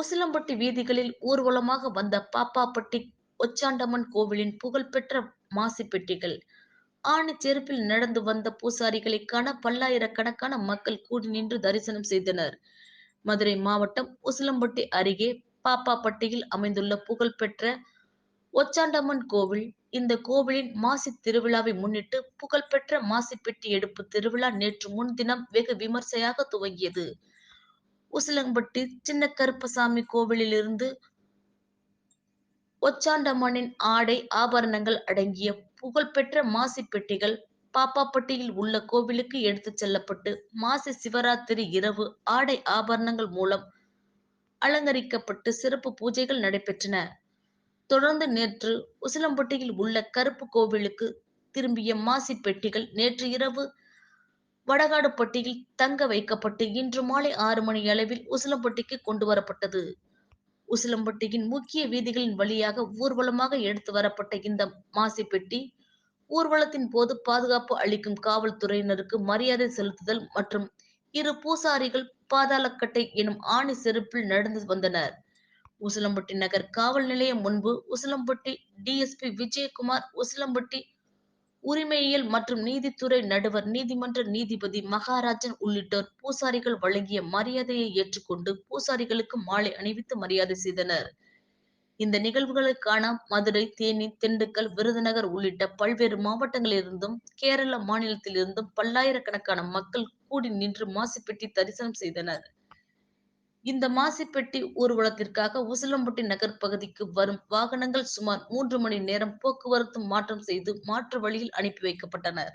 உசிலம்பட்டி வீதிகளில் ஊர்வலமாக வந்த பாப்பாப்பட்டி ஒச்சாண்டம்மன் கோவிலின் புகழ்பெற்ற மாசி பெட்டிகள். ஆணி செருப்பில் நடந்து வந்த பூசாரிகளை காண பல்லாயிரக்கணக்கான மக்கள் கூடி நின்று தரிசனம் செய்தனர். மதுரை மாவட்டம் உசிலம்பட்டி அருகே பாப்பாப்பட்டியில் அமைந்துள்ள புகழ்பெற்ற ஒச்சாண்டம்மன் கோவில் இந்த கோவிலின் மாசி திருவிழாவை முன்னிட்டு புகழ்பெற்ற மாசி பெட்டி எடுப்பு திருவிழா நேற்று முன்தினம் வெகு விமர்சையாக துவங்கியது. உசிலம்பட்டி சின்ன கருப்பசாமி கோவிலிலிருந்து ஒச்சாண்டம்மனின் ஆடை ஆபரணங்கள் அடங்கிய புகழ்பெற்ற மாசி பெட்டிகள் பாப்பாப்பட்டியில் உள்ள கோவிலுக்கு எடுத்துச் செல்லப்பட்டு மாசி சிவராத்திரி இரவு ஆடை ஆபரணங்கள் மூலம் அலங்கரிக்கப்பட்டு சிறப்பு பூஜைகள் நடைபெற்றன. தொடர்ந்து நேற்று உசிலம்பட்டியில் உள்ள கருப்பு கோவிலுக்கு திரும்பிய மாசி பெட்டிகள் நேற்று இரவு வடகாடுப்பட்டியில் தங்க வைக்கப்பட்டு இன்று மாலை ஆறு மணி அளவில் உசிலம்பட்டிக்கு கொண்டு வரப்பட்டது. உசிலம்பட்டியின் முக்கிய வீதிகளின் வழியாக ஊர்வலமாக எடுத்து வரப்பட்ட இந்த மாசி பெட்டி ஊர்வலத்தின் போது பாதுகாப்பு அளிக்கும் காவல்துறையினருக்கு மரியாதை செலுத்துதல் மற்றும் இரு பூசாரிகள் பாதாளக்கட்டை எனும் ஆணி செருப்பில் நடந்து வந்தனர். உசிலம்பட்டி நகர் காவல் நிலையம் முன்பு உசிலம்பட்டி டிஎஸ்பி விஜயகுமார் உசிலம்பட்டி உரிமையியல் மற்றும் நீதித்துறை நடுவர் நீதிமன்ற நீதிபதி மகாராஜன் உள்ளிட்டோர் பூசாரிகள் வழங்கிய மரியாதையை ஏற்றுக்கொண்டு பூசாரிகளுக்கு மாலை அணிவித்து மரியாதை செய்தனர். இந்த நிகழ்வுகளுக்கான மதுரை தேனி திண்டுக்கல் விருதுநகர் உள்ளிட்ட பல்வேறு மாவட்டங்களிலிருந்தும் கேரள மாநிலத்திலிருந்தும் பல்லாயிரக்கணக்கான மக்கள் கூடி நின்று மாசுப்பெட்டி தரிசனம் செய்தனர். இந்த மாசிப்பெட்டி ஊர்வலத்திற்காக உசிலம்பட்டி நகர் பகுதிக்கு வரும் வாகனங்கள் சுமார் மூன்று மணி நேரம் போக்குவரத்து மாற்றம் செய்து மாற்று வழியில் அனுப்பி வைக்கப்பட்டனர்.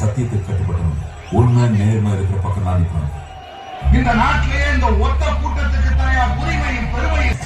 சத்தியத்துக்கு கட்டுப்பட்டவங்க உண்மை நேர்மை இருக்கிற பக்கம் தான் இந்த நாட்டிலேயே இந்த ஒத்த கூட்டத்துக்கு தனியா உரிமையும் பெருமையும்